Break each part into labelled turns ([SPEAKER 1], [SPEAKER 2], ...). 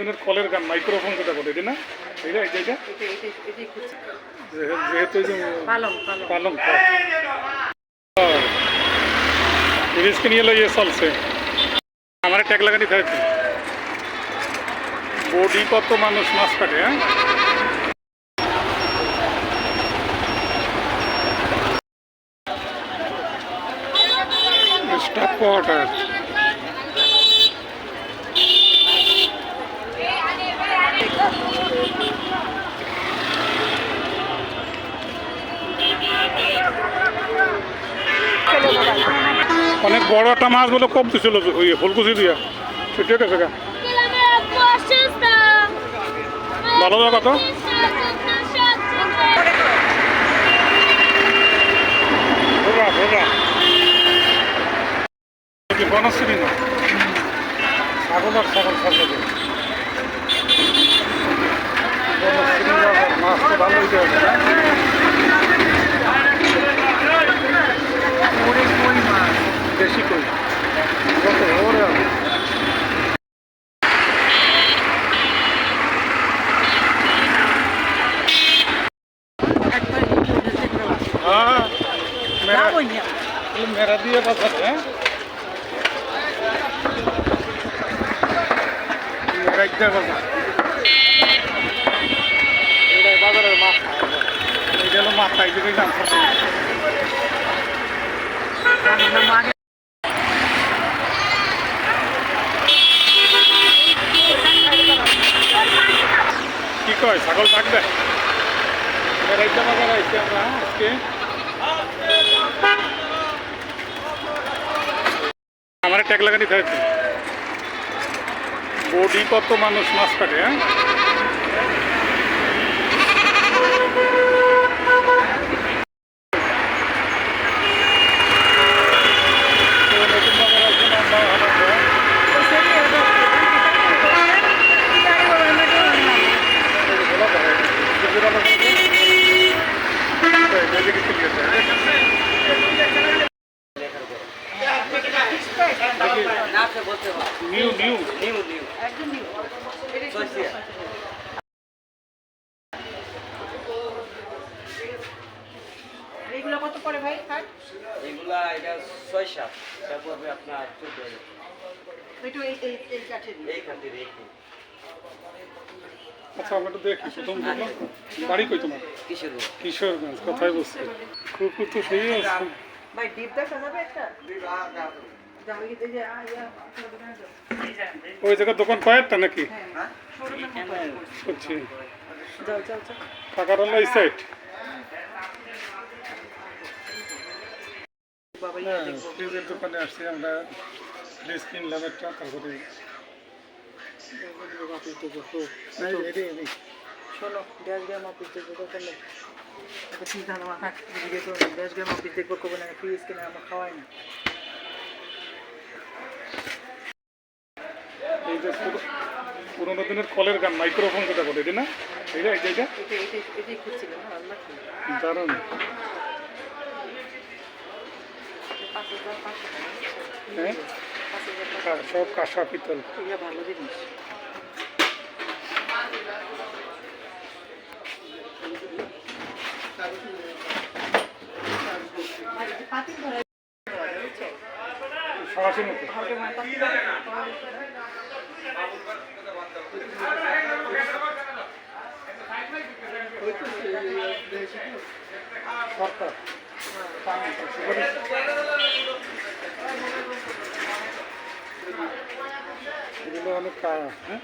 [SPEAKER 1] দিনের কলের গান মাইক্রোফোন যেটা বলে এটি না?
[SPEAKER 2] এটা এটা
[SPEAKER 1] যেহেতু
[SPEAKER 2] পালং পালং।
[SPEAKER 1] এলো ইয়ে চলছে। আমার ট্যাগ লাগানি থাকছে বডি কত মানুষ মাছ কাটে হ্যাঁ? স্টাফ কোয়ার্টার অনেক বড় একটা মাছ বলে কম দিছিল ওই ফুলকুচি দিয়া। ছুটিয়ে গেছে গা। ভালো জায়গা তো? বনশ্রী না? ছাগল আর ছাগল ছাগল মাছ তো ভালোই যায় দেশি কই কত ওরে
[SPEAKER 2] একবার একটু উঠেছে একবার বসে।
[SPEAKER 1] হ্যাঁ মেরা
[SPEAKER 2] যাবোই না।
[SPEAKER 1] মেরা দিয়ে বাজার হ্যাঁ মেরা দিয়ে বাজার এটা বাজারের মাথা এইটা হলো মাথা এই দিকে কয় ছাগল থাকবে। মেরাইতে বাজার আইছি আমরা আজকে আমার ট্যাগ লাগানি থাকছে বডি কত মানুষ মাছ কাটে হ্যাঁ তো নতুন বাজার আছে না বা ভালো আছে? এই যে বলা যায়, কিছুটা লোক আছে। এই, এদিকে চলে গেছে। নিউ নিউ
[SPEAKER 2] একদম নিউ। এটাই খুঁজছি। এইগুলো কত করে ভাই খাট
[SPEAKER 3] এগুলা এটা ছয় সাত এটা পড়বে আপনার চোদ্দ হাজার।
[SPEAKER 2] এই কাঠের
[SPEAKER 3] এই।
[SPEAKER 1] আচ্ছা আমরা একটু দেখি প্রথম বাড়ি কই তোমার?
[SPEAKER 3] কিসের রোগ
[SPEAKER 1] কিশোরগঞ্জ কোথায় বসছে কুকুর তো সেই আছে।
[SPEAKER 2] ভাই ডিপ দেখা যাবে একটা যাবে কি এই যে আ, আপনার দোকানে যাও।
[SPEAKER 1] ওই জায়গার দোকান কয়েকটা নাকি?
[SPEAKER 2] হ্যাঁ।
[SPEAKER 1] বুঝছি
[SPEAKER 2] যাও যাও যাও।
[SPEAKER 1] টাকার হলো এই সাইড
[SPEAKER 2] বাবা
[SPEAKER 1] হ্যাঁ
[SPEAKER 2] ইয়া দেখব
[SPEAKER 1] ফ্রিজের দোকানে আসছি আমরা ফ্রিজ কিনলাম একটা তারপরে।
[SPEAKER 2] শোনো গ্যাস গ্যাম অফিস দেখব ঠিক আমার হাত ভিডিও করো গ্যাস গ্যাম অফিস দেখব কবে না ফ্রিজ কিনে আমরা খাওয়াই না।
[SPEAKER 1] এই যে পুরো- পুরোনো দিনের কলের গান মাইক্রোফোন যেটা বলে এটি না? এইটা এইটা এইটা
[SPEAKER 2] এটা এটাই খুঁজছিলাম কি
[SPEAKER 1] দারুণ। হ্যাঁ?
[SPEAKER 2] টাকা
[SPEAKER 1] সব কাঁসা পিতল।
[SPEAKER 2] ভালো জিনিস।
[SPEAKER 1] সরাসরি
[SPEAKER 2] মানে।
[SPEAKER 1] সরকার এগুলো অনেক কা- হ্যাঁ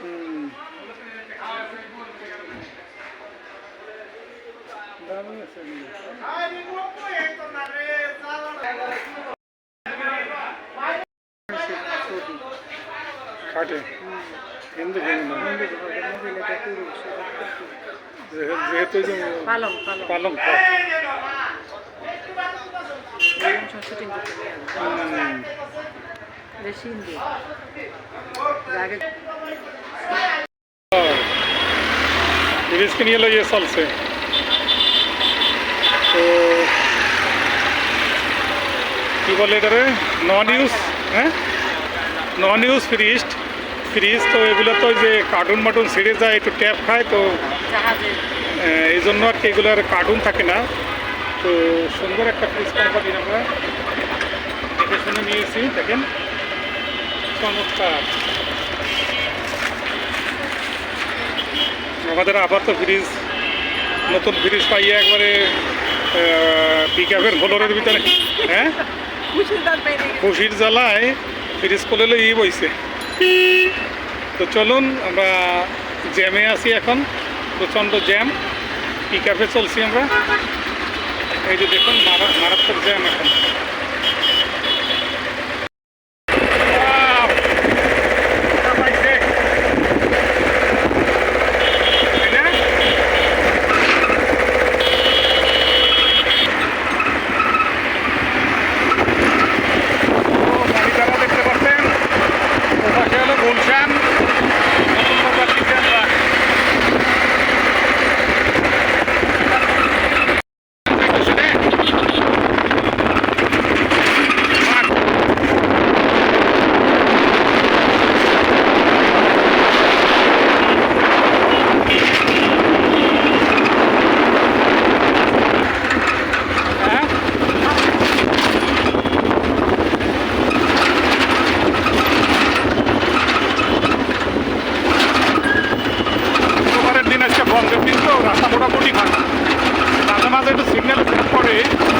[SPEAKER 1] হুম। দামি আছে এগুলো। কাটে হিন্দু হিন্দু না। যে- যেহেতু এই যে
[SPEAKER 2] পালং পালং
[SPEAKER 1] পালং
[SPEAKER 2] শুটিং করতে
[SPEAKER 1] হুম।
[SPEAKER 2] বেশি হিন্দি আগে
[SPEAKER 1] রিস্ক নিয়ে এলো ইয়ে চলছে তো কি বলে এটারে নন ইউজ হ্যাঁ নন ইউজ ফ্রিজ ফ্রিজ তো এগুলো তো ওই যে কার্টুন মাটুন ছিঁড়ে যায় একটু ট্যাপ খায় তো
[SPEAKER 2] জাহাজে
[SPEAKER 1] আহ, এই জন্য আর কি এগুলোর কার্টুন থাকে না। তো সুন্দর একটা ফ্রিজ কোম্পানি আমরা দেখে শুনে নিয়েছি দেখেন। চমৎকার। আমাদের আবার তো ফ্রিজ নতুন ফ্রিজ পাইয়ে একবারে পিক আপের ভোলরের ভিতরে হ্যাঁ?
[SPEAKER 2] খুশির
[SPEAKER 1] জ্বালায় ফ্রিজ করলে ই বইছে। তো চলুন আমরা জ্যামে আছি এখন। প্রচণ্ড জ্যাম পিক আপে চলছি আমরা? এই যে দেখুন মারা মারাত্মক জ্যাম এখন। করে